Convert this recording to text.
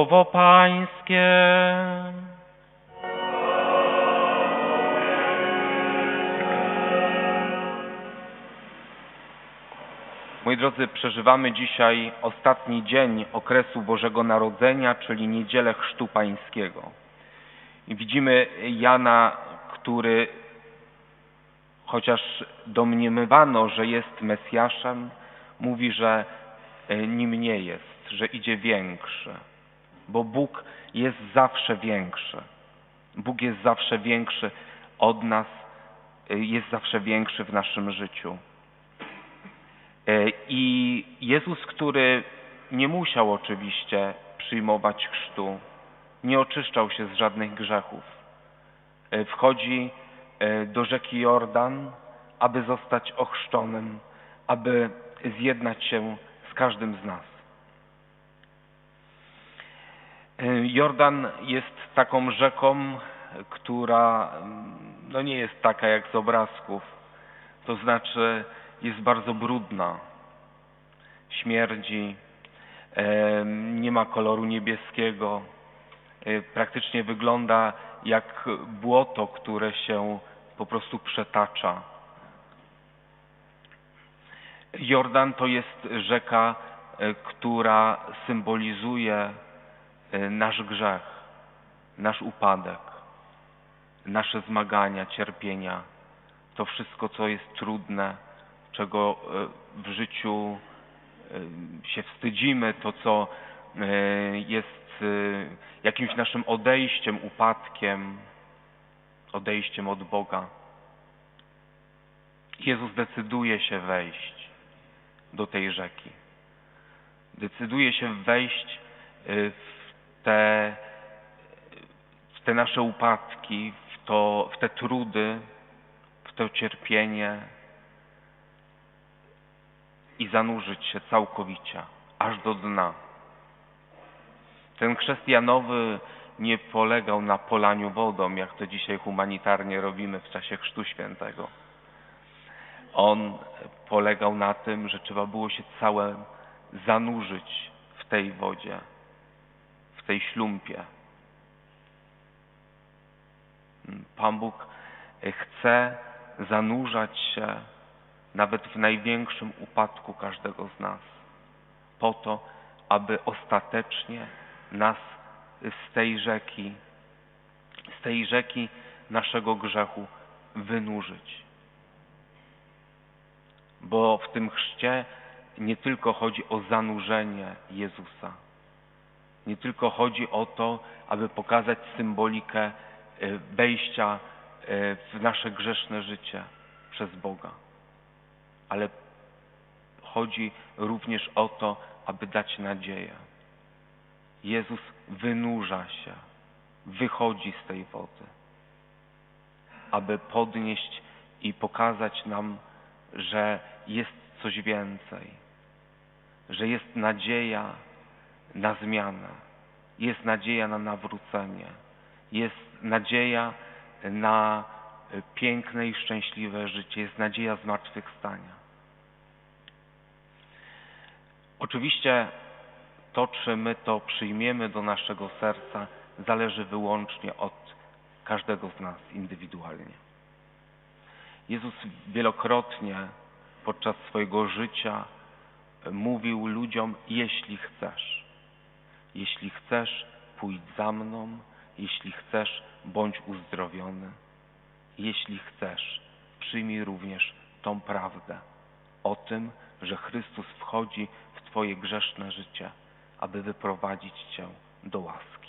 Słowo Pańskie. Moi drodzy, przeżywamy dzisiaj ostatni dzień okresu Bożego Narodzenia, czyli niedzielę Chrztu Pańskiego. I widzimy Jana, który chociaż domniemywano, że jest Mesjaszem, mówi, że e, nim nie jest, że idzie większy, bo Bóg jest zawsze większy. Bóg jest zawsze większy od nas, e, jest zawsze większy w naszym życiu. E, I Jezus, który nie musiał oczywiście przyjmować chrztu, nie oczyszczał się z żadnych grzechów, e, wchodzi do rzeki Jordan, aby zostać ochrzczonym, aby zjednać się z każdym z nas. Jordan jest taką rzeką, która mm, no nie jest taka jak z obrazków, to znaczy jest bardzo brudna, śmierdzi, nie ma koloru niebieskiego, e, praktycznie wygląda jak błoto, które się po prostu przetacza. Jordan to jest rzeka, e, która symbolizuje e, nasz grzech, nasz upadek, nasze zmagania, cierpienia, to wszystko, co jest trudne, czego e, w życiu się wstydzimy, to co jest jakimś naszym odejściem, upadkiem, odejściem od Boga. Jezus decyduje się wejść do tej rzeki. Decyduje się wejść w te, w te nasze upadki, w, to, w te trudy, w to cierpienie i zanurzyć się całkowicie, aż do dna. Ten chrzest Janowy nie polegał na polaniu wodą, jak to dzisiaj humanitarnie robimy w czasie Chrztu Świętego on polegał na tym, że trzeba było się całe zanurzyć w tej wodzie, tej ślumpie. Pan Bóg chce zanurzać się nawet w największym upadku każdego z nas, po to, aby ostatecznie nas z tej rzeki, z tej rzeki naszego grzechu wynurzyć bo w tym chrzcie nie tylko chodzi o zanurzenie Jezusa, nie tylko chodzi o to, aby pokazać symbolikę e, wejścia e, w nasze grzeszne życie przez Boga, ale chodzi również o to, aby dać nadzieję. Jezus wynurza się, wychodzi z tej wody, aby podnieść i pokazać nam że jest coś więcej, że jest nadzieja na zmianę, jest nadzieja na nawrócenie, jest nadzieja na piękne i szczęśliwe życie, jest nadzieja zmartwychwstania. Oczywiście to, czy my to przyjmiemy do naszego serca, zależy wyłącznie od każdego z nas indywidualnie. Jezus wielokrotnie podczas swojego życia mówił ludziom: Jeśli chcesz, jeśli chcesz, pójdź za mną, jeśli chcesz, bądź uzdrowiony, jeśli chcesz, przyjmij również tą prawdę o tym, że Chrystus wchodzi w Twoje grzeszne życie, aby wyprowadzić Cię do łaski.